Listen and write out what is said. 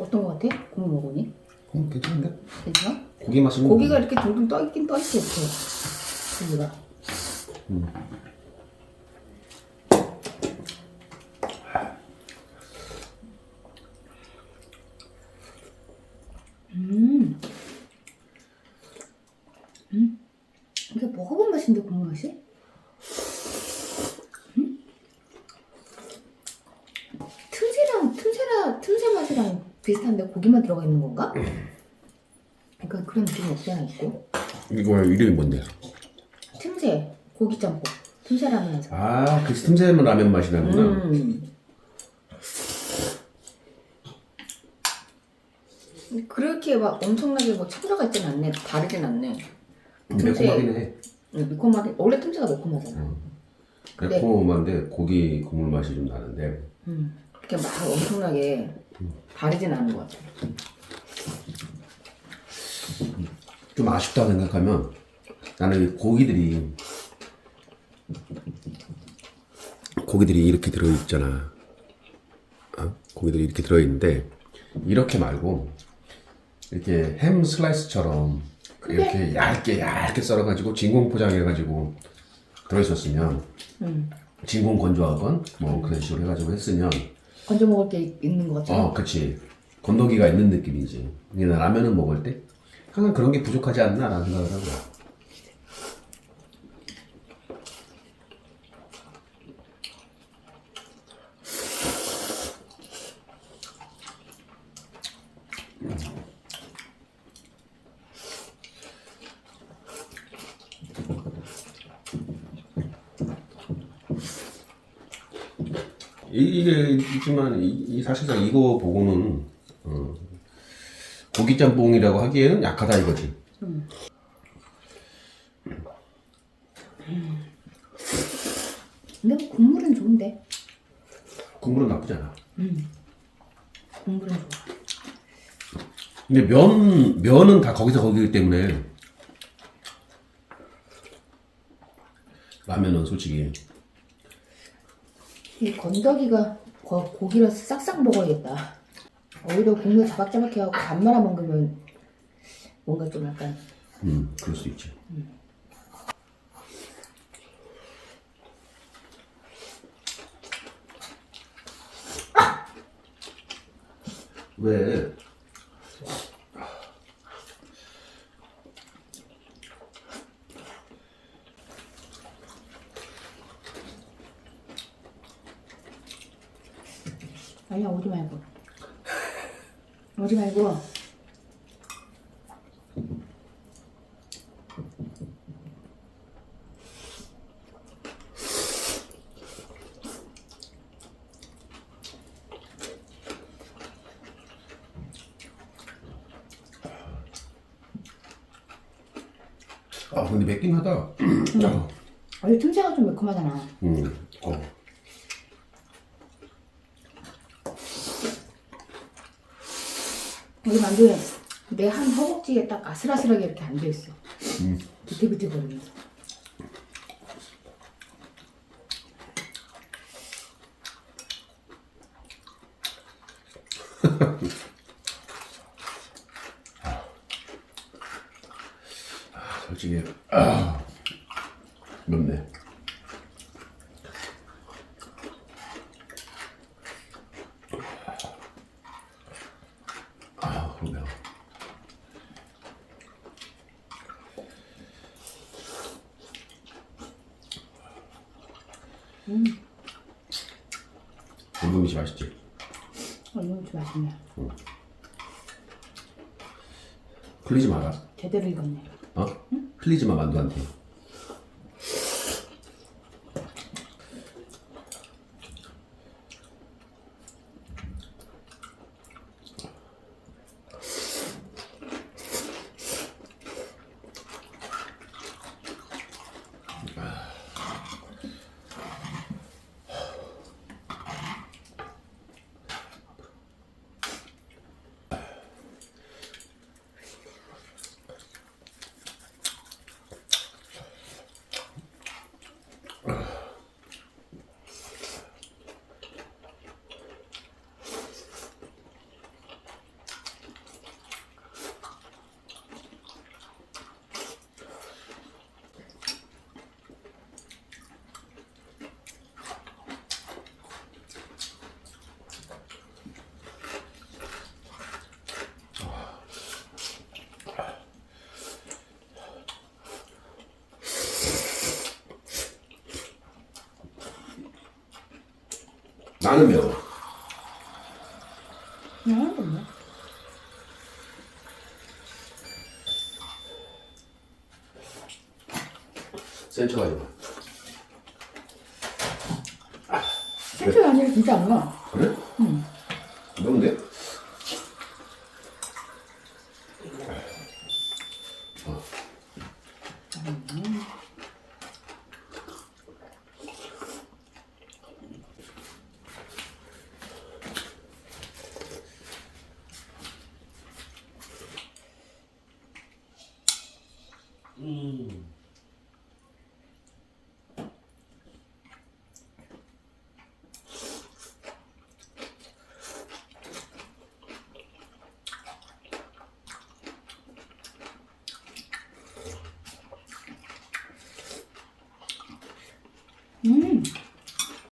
어떤 거 같아? 국물 먹으니? 음, 괜찮은데? 괜찮아? 고기 맛은 고기가 이렇게 둥둥 떠 있긴 떠 있어 이렇게 고기가 음. 음. 이게 먹어본 맛인데 국물 맛이? 음? 틈새랑 틈새라 틈새 맛이랑 비슷한데 고기만 들어가 있는 건가? 약간 그런 느낌이 없잖아 있고 이거 이름이 뭔데? 틈새 고기 짬뽕 틈새 라면에서 아, 그 틈새면 라면 맛이 나구나. 음. 그렇게 막 엄청나게 뭐 첨가가 있진 않네 다르진 않네 틈새 매콤하긴 해. 음, 매콤하게 원래 틈새가 매콤하잖아 근데- 매콤한데 고기 국물 맛이 좀 나는데 음. 그렇게 막 엄청나게 다르진 않은 것 같아 좀 아쉽다 생각하면 나는 이 고기들이 고기들이 이렇게 들어있잖아. 어? 고기들이 이렇게 들어있는데 이렇게 말고 이렇게 햄 슬라이스처럼 이렇게 얇게 얇게 썰어가지고 진공 포장해가지고 들어있었으면 음. 진공 건조하건 뭐 그런 식으로 해가지고 했으면 건져 먹을 게 있는 것 같아 어 그치. 건더기가 있는 느낌이지. 나 라면을 먹을 때 항상 그런 게 부족하지 않나 라는 생각을 하고 이- 이게 있지만 이, 이 사실상 이거 보고는 어, 고기 짬뽕이라고 하기에는 약하다 이거지. 근데 국물은 좋은데 국물은 나쁘지 않아. 국물은 좋아 근데 면 면은 다 거기서 거기기 때문에 라면은 솔직히 이 건더기가 거, 고기를 싹싹 먹어야겠다. 오히려 국물 자박자박해갖고 밥 말아 먹으면 뭔가 좀 약간 음 그럴 수 있지. 왜? 아니야 오지 말고 오지 말고 아 근데 맵긴 하다. 아, 원래 틈새가 좀 매콤하잖아. 음. 어. 우리 만두에 내 한 허벅지에 딱 아슬아슬하게 이렇게 앉아 있어. 비틀비틀거리면서. 솔직히 아, 맵네. 음. 얼음이지 맛있지? 얼음이지 맛있네. 응. 흘리지 마라. 제대로 익었네. 어? 응? 흘리지 마 만두한테. 아. 나는 매워. 하는 건데. 센 척하지 마. 실제 아니라 진짜 안 나. 그래? 응. 매운데?